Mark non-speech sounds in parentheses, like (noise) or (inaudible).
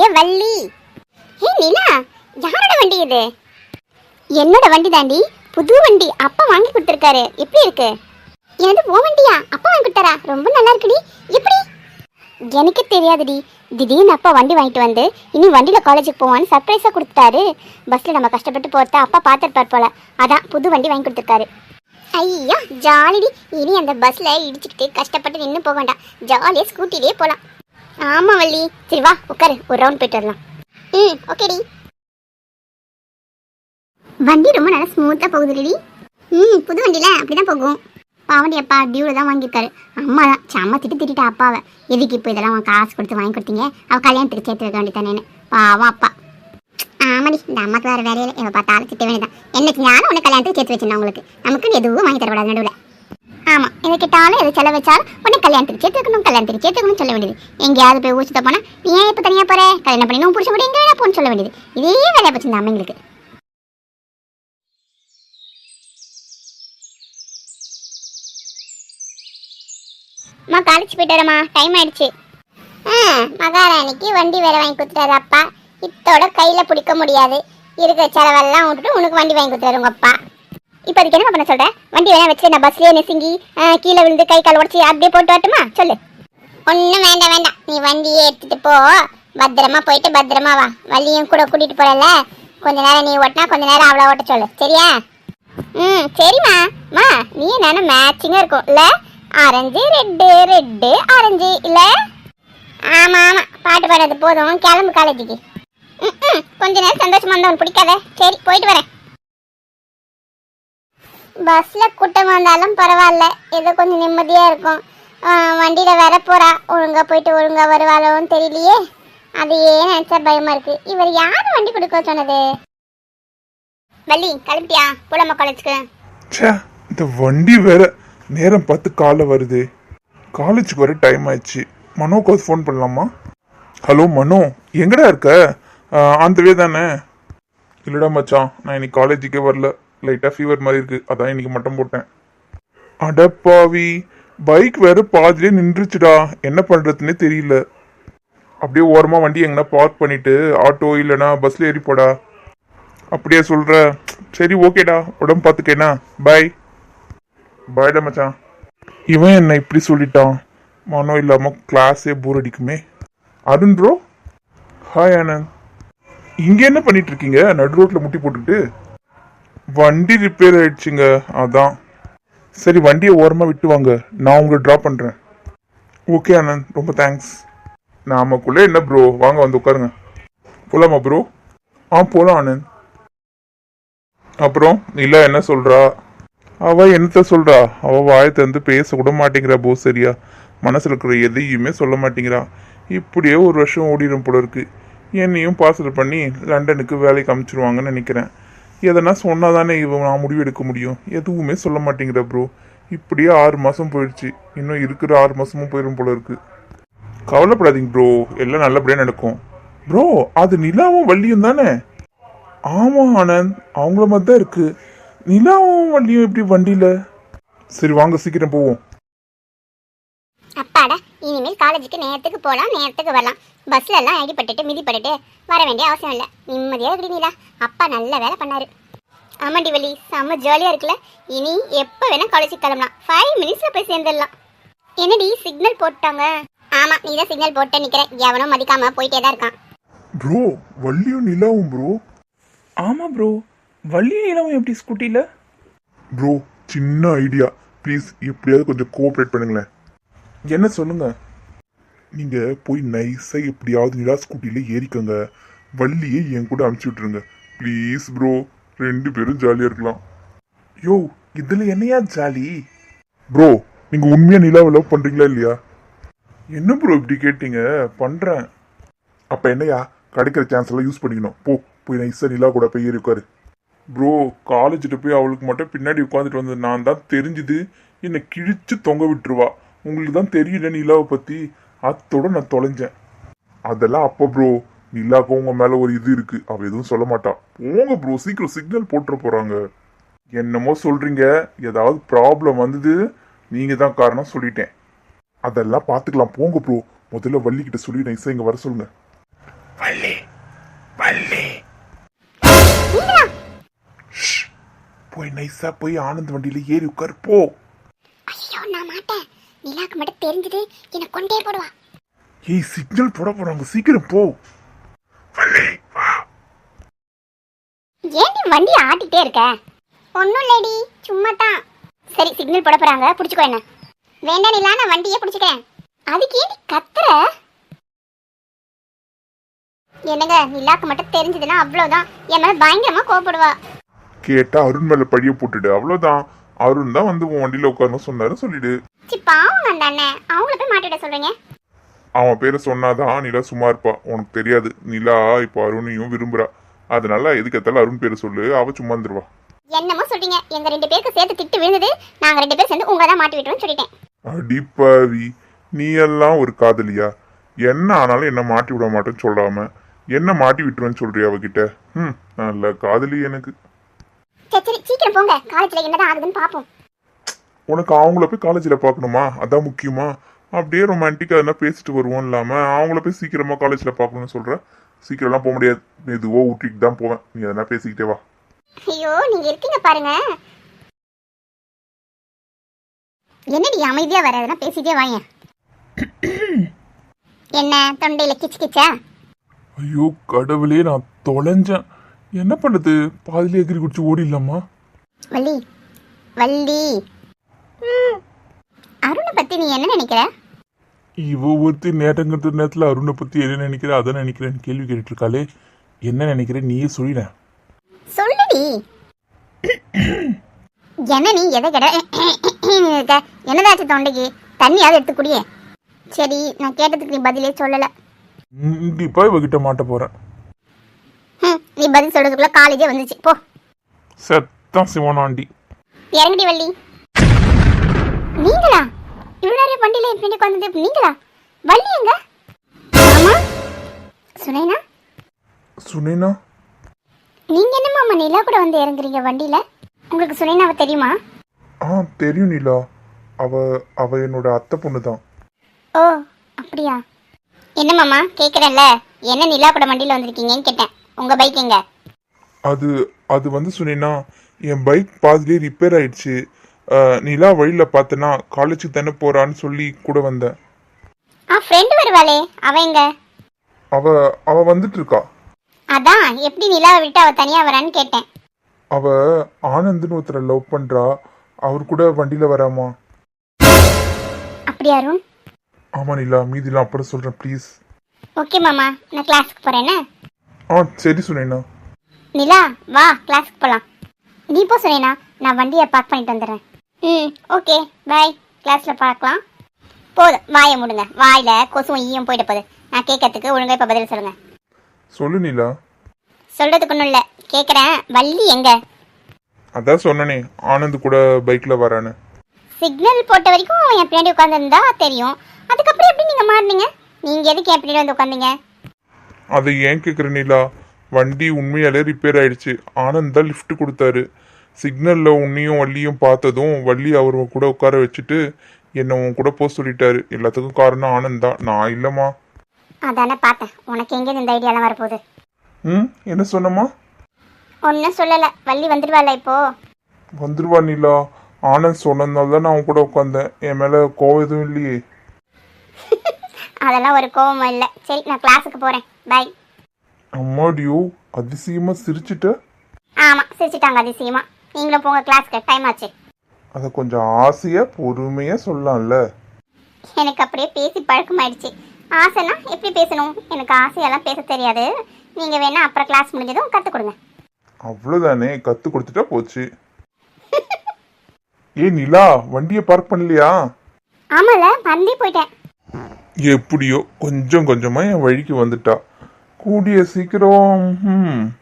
ஏ வள்ளி. ஏ நிலா யாரோட வண்டி இது? என்னோட வண்டி தாண்டி புது வண்டி அப்பா வாங்கி கொடுத்துருக்காரு. எப்படி இருக்கு? எனது ஓ வண்டியா? அப்பா வாங்கி கொடுத்தாரா? ரொம்ப நல்லா இருக்குடி. எப்படி? எனக்கு தெரியாதுடி. திடீர்னு அப்பா வண்டி வாங்கிட்டு வந்து இனி வண்டியில் காலேஜுக்கு போவான்னு சர்ப்ரைஸாக கொடுத்துட்டாரு. பஸ்ஸில் நம்ம கஷ்டப்பட்டு போகிறத அப்பா பார்த்துருப்பார் போல. அதான் புது வண்டி வாங்கி கொடுத்துருக்காரு. ஐயா ஜாலிடி. இனி அந்த பஸ்ஸில் இடிச்சுக்கிட்டு கஷ்டப்பட்டு நின்று போக வேண்டாம். ஜாலியாக ஸ்கூட்டிலேயே போகலாம் ஆமா வள்ளி. சரி வா உட்காரு. ஒரு ரவுண்ட் போயிட்டு வரலாம். ம் ஓகேடி வண்டி ரொம்ப நல்லா ஸ்மூத்தாக ரெடி ம் புது வண்டியில் அப்படி தான் போகும். பாவண்டி அப்பா டியூவில் தான் வாங்கியிருக்காரு. அம்மா தான். செம்ம திட்டு திட்டிட்டா அப்பாவை. எதுக்கு இப்போ இதெல்லாம் அவன் காசு கொடுத்து வாங்கி கொடுத்தீங்க? அவள் கல்யாணத்துக்கு சேர்த்து வைக்க வேண்டியதானேன்னு பாவம் அப்பா. ஆமாடி இந்த அம்மாக்கு வேறு வேலையில் இவ பார்த்தாலும் திட்ட வேண்டியதான் என்ன ஞானம் உன்னை கல்யாணத்துக்கு சேர்த்து வச்சிருந்தேன் உங்களுக்கு. நமக்கு எதுவும் வாங்கி தரக்கூடாது நடுவில். ஆமாம் எதை கேட்டாலும் எது செலவு உடனே கல்யாணத்துக்கு சேர்த்துக்கணும் கல்யாணத்துக்கு சேர்த்து சொல்ல வேண்டியது. எங்கேயாவது போய் ஊசித்த போனால் நீ ஏன் இப்போ தனியாக போகிற கல்யாணம் பண்ணி உன் பிடிச்ச முடியும் எங்கே வேணா போன்னு சொல்ல வேண்டியது. இதே வேலையை போச்சு இந்த அம்மைங்களுக்கு. அம்மா காலேஜ் போயிட்டு வரமா டைம் ஆயிடுச்சு. ஆ மகாராணிக்கு வண்டி வேற வாங்கி கொடுத்துட்டாரு அப்பா. இத்தோட கையில் பிடிக்க முடியாது. இருக்கிற செலவெல்லாம் விட்டுட்டு உனக்கு வண்டி வாங்கி கொடுத்துறாரு உங்க அப்பா. இப்போ அதுக்கு என்ன பண்ண சொல்ற? வண்டி வேணா வச்சு நான் பஸ்லயே நெசுங்கி கீழே விழுந்து கை கால் உடச்சி அப்படியே போட்டு வரட்டுமா? சொல்லு. ஒன்றும் வேண்டாம் வேண்டாம். நீ வண்டியே எடுத்துட்டு போ. பத்திரமா போயிட்டு பத்திரமா வா. வள்ளியும் கூட கூட்டிட்டு போறல கொஞ்ச நேரம் நீ ஓட்டினா கொஞ்ச நேரம் அவளை ஓட்ட சொல்லு. சரியா? ம் சரிம்மா. மா நீ நானும் மேட்சிங்காக இருக்கும். இல்லை? Orange red red orange. இல்லை? ஆமாம் ஆமாம் பாட்டு பாடுறது போதும். கிளம்பு காலேஜுக்கு ம். கொஞ்ச நேரம் சந்தோஷமா இருந்தா உனக்கு பிடிக்காத. சரி போயிட்டு வரேன். பஸ்ஸில் கூட்டம் வந்தாலும் பரவாயில்ல. ஏதோ கொஞ்சம் நிம்மதியாக இருக்கும். வண்டியில் வர போகிறா ஒழுங்காக போயிட்டு ஒழுங்காக வருவாளோன்னு தெரியலையே. அது ஏன் நினச்சா பயமாக இருக்குது இவர் யார் வண்டி கொடுக்க சொன்னது? வள்ளி கிளம்பிட்டியா? போலாமா காலேஜுக்கு ச்சே இந்த வண்டி வேற நேரம் பார்த்து காலை வருது. காலேஜுக்கு வர டைம் ஆயிடுச்சு. மனோக்கு ஃபோன் பண்ணலாமா? ஹலோ மனோ எங்கடா இருக்க? அந்த வே தானே. இல்லடா மச்சான் நான் இன்னைக்கு காலேஜுக்கே வரல. லைட்டாக ஃபீவர் மாதிரி இருக்கு. அதான் இன்னைக்கு மட்டும் போட்டேன். அடப்பாவி பைக் வேற பாதிலே நின்றுச்சுடா. என்ன பண்ணுறதுனே தெரியல. அப்படியே ஓரமாக வண்டி எங்கன்னா பார்க் பண்ணிட்டு ஆட்டோ இல்லைனா பஸ்ல ஏறி போடா. அப்படியே சொல்ற. சரி ஓகேடா உடம்பு பார்த்துக்கேனா பாய் பாய்டா மச்சான். இவன் என்ன இப்படி சொல்லிட்டான்? மனம் இல்லாம கிளாஸே போர் அடிக்குமே. அருண் ப்ரோ ஹாய் ஆனந்த் இங்க என்ன பண்ணிட்டு இருக்கீங்க? நடு ரோட்ல முட்டி போட்டுக்கிட்டு. வண்டி ரிப்பேர் ஆயிடுச்சுங்க. அதான். சரி வண்டியை ஓரமாக விட்டு வாங்க. நான் உங்களை ட்ராப் பண்ணுறேன் ஓகே அண்ணன். ரொம்ப தேங்க்ஸ் நாமக்குள்ளே என்ன ப்ரோ வாங்க வந்து உட்காருங்க. போகலாமா ப்ரோ ஆ போகலாம் அண்ணன். அப்புறம் இல்லை என்ன சொல்கிறா அவள் என்னத்த சொல்கிறா அவள் வாயை தந்து பேசக்கூட மாட்டேங்கிறா போ சரியா? மனசில் இருக்கிற எதையுமே சொல்ல மாட்டேங்கிறா. இப்படியே ஒரு வருஷம் ஓடிடும் போல இருக்குது என்னையும் பார்சல் பண்ணி லண்டனுக்கு வேலைக்கு அனுப்பிச்சிருவாங்கன்னு நினைக்கிறேன். எதனா சொன்னால் தானே இவன் நான் முடிவு எடுக்க முடியும்? எதுவுமே சொல்ல மாட்டேங்கிற ப்ரோ இப்படியே ஆறு மாதம் போயிடுச்சு. இன்னும் இருக்கிற ஆறு மாதமும் போயிடும் போல இருக்கு. கவலைப்படாதீங்க ப்ரோ எல்லாம் நல்லபடியாக நடக்கும். ப்ரோ அது நிலாவும் வள்ளியும் தானே? ஆமாம் ஆனந்த். அவங்கள மாதிரி தான் இருக்கு. நிலாவும் வண்டியும் எப்படி வண்டியில்? சரி வாங்க சீக்கிரம் போவோம். அப்பாடா இனிமேல் காலேஜுக்கு நேரத்துக்கு போகலாம் நேரத்துக்கு வரலாம். பஸ்ல எல்லாம் அடிபட்டுட்டு மிதிப்பட்டுட்டு வர வேண்டிய அவசியம் இல்லை. நிம்மதியாக இருக்கிறீங்களா அப்பா நல்ல வேலை பண்ணாரு. ஆமாண்டி வள்ளி செம்ம ஜாலியாக இருக்குல்ல. இனி எப்போ வேணா காலேஜுக்கு கிளம்பலாம். ஃபைவ் மினிட்ஸில் போய் சேர்ந்துடலாம். என்னடி சிக்னல் போட்டாங்க? ஆமாம் நீ தான் சிக்னல் போட்டு நிற்கிற எவனும் மதிக்காம போயிட்டே தான் இருக்கான். ப்ரோ வள்ளியும் நிலாவும் ப்ரோ ஆமா ப்ரோ வள்ளி நீளம் எப்படி ஸ்கூட்டில ப்ரோ சின்ன ஐடியா ப்ளீஸ் எப்படியாவது கொஞ்சம் கோஆப்ரேட் பண்ணுங்களேன். என்ன சொல்லுங்க? நீங்க போய் நைஸா எப்படியாவது நிலா ஸ்கூட்டில ஏறிக்கங்க. வள்ளியை என் கூட அனுப்பிச்சு விட்டுருங்க. ப்ளீஸ் ப்ரோ ரெண்டு பேரும் ஜாலியா இருக்கலாம். யோ இதுல என்னையா ஜாலி ப்ரோ நீங்க உண்மையா நிலாவை லவ் பண்றீங்களா இல்லையா? என்ன ப்ரோ இப்படி கேட்டீங்க? பண்றேன். அப்ப என்னையா? கிடைக்கிற சான்ஸ் எல்லாம் யூஸ் பண்ணிக்கணும். போ போய் நைஸா நிலா கூட போய் ஏறி உட்காரு. ப்ரோ காலேஜ்கிட்ட போய் அவளுக்கு மட்டும் பின்னாடி உட்காந்துட்டு வந்தது நான் தான் தெரிஞ்சுது. என்னை கிழிச்சு தொங்க விட்டுருவா. உங்களுக்கு தான் தெரியல நிலாவை பற்றி அத்தோட நான் தொலைஞ்சேன். அதெல்லாம் அப்போ ப்ரோ நிலாவுக்கு உங்கள் மேலே ஒரு இது இருக்குது அவள் எதுவும் சொல்ல மாட்டா. போங்க ப்ரோ சீக்கிரம் சிக்னல் போட்டுற போகிறாங்க என்னமோ சொல்கிறீங்க ஏதாவது ப்ராப்ளம் வந்தது நீங்கள் தான் காரணம் சொல்லிட்டேன். அதெல்லாம் பார்த்துக்கலாம் போங்க ப்ரோ முதல்ல வள்ளிக்கிட்ட சொல்லி நைஸாக இங்கே வர சொல்லுங்க. வள்ளி. வள்ளி. போய் நைஸாக போய் ஆனந்த் வண்டியில் ஏறி உட்கார். போ. நிலாக்கு மட்டும் தெரிஞ்சது என்னை கொண்டே போடுவா. ஏய் சிக்னல் போட போறாங்க. சீக்கிரம் போ. ஏன் நீ வண்டி ஆட்டிட்டே இருக்க? ஒன்றும் இல்லடி சும்மா தான் சரி சிக்னல் போட போறாங்க. பிடிச்சிக்கோ என்ன. வேண்டாம் நிலா நான் வண்டியே பிடிச்சிக்கிறேன். அதுக்கு ஏன் நீ கத்துற? என்னங்க நிலாக்கு மட்டும் தெரிஞ்சதுன்னா அவ்வளோதான் என் மேல பயங்கரமா கோவப்படுவா. கேட்டா அருண் மேல பழிய போட்டுடு. அவ்வளவுதான். அருண் தான் வந்து உன் வண்டியில உட்காரணும் சொன்னாரு சொல்லிடு. பாவம் அந்த அண்ணன் அவங்கள போய் மாட்டிட சொல்றீங்க? அவன் பேரை சொன்னாதான் நிலா சும்மா இருப்பா. உனக்கு தெரியாது. நிலா இப்போ அருணையும் விரும்புறா. அதனால எதுக்கு எத்தாலும் அருண் பேரை சொல்லு. அவ சும்மா இருந்துருவா. என்னமோ சொல்றீங்க. எங்க ரெண்டு பேருக்கு சேர்த்து திட்டு விழுந்தது. நாங்க ரெண்டு பேரும் சேர்ந்து உங்களை தான் மாட்டி விட்டுருவோம்னு சொல்லிட்டேன். அடிப்பாவி நீ எல்லாம் ஒரு காதலியா? என்ன ஆனாலும் என்ன மாட்டி விட மாட்டேன்னு சொல்லாம என்ன மாட்டி விட்டுருவேன்னு சொல்றியா அவகிட்ட? ம் நல்ல காதலி எனக்கு. சரி சரி சீக்கிரம் போங்க. காலேஜ்ல என்னதான் ஆகுதுன்னு பாப்போம். உனக்கு அவங்கள போய் காலேஜில் பார்க்கணுமா? அதான் முக்கியமா. அப்படியே ரொமான்டிக்காக எதனா பேசிட்டு வருவோம் இல்லாமல் அவங்கள போய் சீக்கிரமா காலேஜில் பார்க்கணும்னு சொல்ற. சீக்கிரம்லாம் போக முடியாது. மெதுவோ ஊட்டிட்டு தான் போவேன். நீ எதனா பேசிக்கிட்டே வா. ஐயோ நீங்க இருக்கீங்க பாருங்க. என்னடி அமைதியா வர? அதெல்லாம் பேசிட்டே வாங்க என்ன தொண்டையில கிச்சு கிச்சா? ஐயோ கடவுளே நான் தொலைஞ்சேன். என்ன பண்ணுறது பாதிலே எகிரி குடிச்சு ஓடிடலாமா? வள்ளி வள்ளி. ம், அருணை பத்தி நீ என்ன நினைக்கிற? இவ ஒருத்தி நேரங்கிறது நேரத்தில் அருணை பற்றி என்ன நினைக்கிற அதை நினைக்கிறேன்னு கேள்வி கேட்டுட்டு இருக்காளே என்ன நினைக்கிற? நீயே சொல்லிடேன் சொல்லுடி. என்ன நீ எதை கிட என்னதாச்சு தொண்டைக்கு? தண்ணியாவது எடுத்து குடியே. சரி நான் கேட்டதுக்கு நீ பதிலே சொல்லல. கண்டிப்பாக இவகிட்ட மாட்ட போகிறேன் நீ பதில் சொல்றதுக்குள்ள காலேஜே வந்துச்சு. போ. செத்தான் சிவனாண்டி இறங்குடி வள்ளி. நீங்களா? இவ்வளோ நேரம் வண்டியில என் பின்னாடி உட்காந்து நீங்களா? வள்ளி எங்க? ஆமா சுனைனா? சுனேனா? நீங்க என்ன மாமா நிலா கூட வந்து இறங்குறீங்க வண்டியில? உங்களுக்கு சுனைனாவை தெரியுமா? ஆ தெரியும் நிலா. அவ அவ என்னோட அத்தை பொண்ணு தான் ஓ அப்படியா? என்ன மாமா கேக்குறேன்ல. என்ன நிலா கூட வண்டியில வந்திருக்கீங்கன்னு கேட்டேன். உங்க பைக் எங்க? அது அது வந்து சொன்னேன்னா என் பைக் பாதிலே ரிப்பேர் ஆயிடுச்சு. நிலா வழியில் பார்த்தேன்னா காலேஜுக்கு தானே போறான்னு சொல்லி கூட வந்தேன். ஆ ஃப்ரெண்டு வருவாளே. அவ எங்க? அவ அவ வந்துட்டு இருக்கா அதான் எப்படி நிலாவை விட்டு அவ தனியா வரான்னு கேட்டேன். அவ ஆனந்த்னு ஒருத்தரை லவ் பண்றா. அவர் கூட வண்டியில வராமா? அப்படியா அருண்? ஆமா நிலா. மீதிலாம் அப்புறம் சொல்றேன் ப்ளீஸ் ஓகே மாமா. நான் கிளாஸுக்கு போறேன்னு ஆ சரி சுனேனா நிலா வா கிளாஸுக்கு போகலாம் நீ போ சொன்னேனா நான் வண்டியை பார்க் பண்ணிட்டு வந்துடுறேன். ம் ஓகே பாய் கிளாஸில் பார்க்கலாம். போதும் வாயை முடுங்க. வாயில் கொசுவும் ஈயும் போயிட்டு போகுது. நான் கேட்கறதுக்கு ஒழுங்கா இப்போ பதில் சொல்லுங்கள் சொல்லு நிலா. சொல்கிறதுக்கு ஒன்றும் இல்லை. கேட்குறேன். வள்ளி எங்க? அதான் சொன்னனே ஆனந்த் கூட பைக்ல வரான்னு. சிக்னல் போட்ட வரைக்கும் என் பின்னாடி உட்காந்துருந்தா தெரியும். அதுக்கப்புறம் எப்படி நீங்கள் மாறினீங்க? நீங்கள் எதுக்கு என் பின்னாடி வந்து உட்காந்தீங்க அதை ஏன் கேட்குற நிலா? வண்டி உண்மையாலே ரிப்பேர் ஆயிடுச்சு. ஆனந்த் தான் லிஃப்ட் கொடுத்தாரு. சிக்னலில் உன்னையும் வள்ளியும் பார்த்ததும் வள்ளி அவர் கூட உட்கார வச்சுட்டு என்னை உன் கூட போக சொல்லிட்டாரு. எல்லாத்துக்கும் காரணம் ஆனந்த் தான். நான் இல்லைம்மா. அதானே பார்த்தேன். உனக்கு எங்கேருந்து இந்த ஐடியாலாம் வரப்போகுது? ம் என்ன சொன்னம்மா? ஒன்றும் சொல்லலை. வள்ளி வந்துடுவாள்ல இப்போ? வந்துருவா நிலா. ஆனந்த் சொன்னதுனால தான் நான் அவன் கூட உட்காந்தேன். என் மேலே கோவம் எதுவும் இல்லையே. (laughs) அதெல்லாம் ஒரு கோவமும் இல்லை. சரி நான் கிளாஸுக்கு போகிறேன் பாய் அம்மாடியோ அதிசயமாக சிரிச்சிட்ட? ஆமாம் சிரிச்சிட்டாங்க அதிசயமா. நீங்களும் போங்க கிளாஸ்க்கு டைம் ஆச்சு. அதை கொஞ்சம் ஆசையாக பொறுமையாக சொல்லலாம்ல? எனக்கு அப்படியே பேசி பழக்கமாயிடுச்சு. ஆசைனா எப்படி பேசணும்? எனக்கு ஆசையெல்லாம் பேச தெரியாது. நீங்கள் வேணா அப்புறம் கிளாஸ் முடிஞ்சதும் கற்றுக் கொடுங்க அவ்வளோதானே கத்து கொடுத்துட்டா போச்சு. ஏ நிலா வண்டியை பார்க் பண்ணலையா? ஆமால மறந்தே போயிட்டேன். எப்படியோ கொஞ்சம் கொஞ்சமாக என் வழிக்கு வந்துட்டா. கூடிய சீக்கிரம். ம்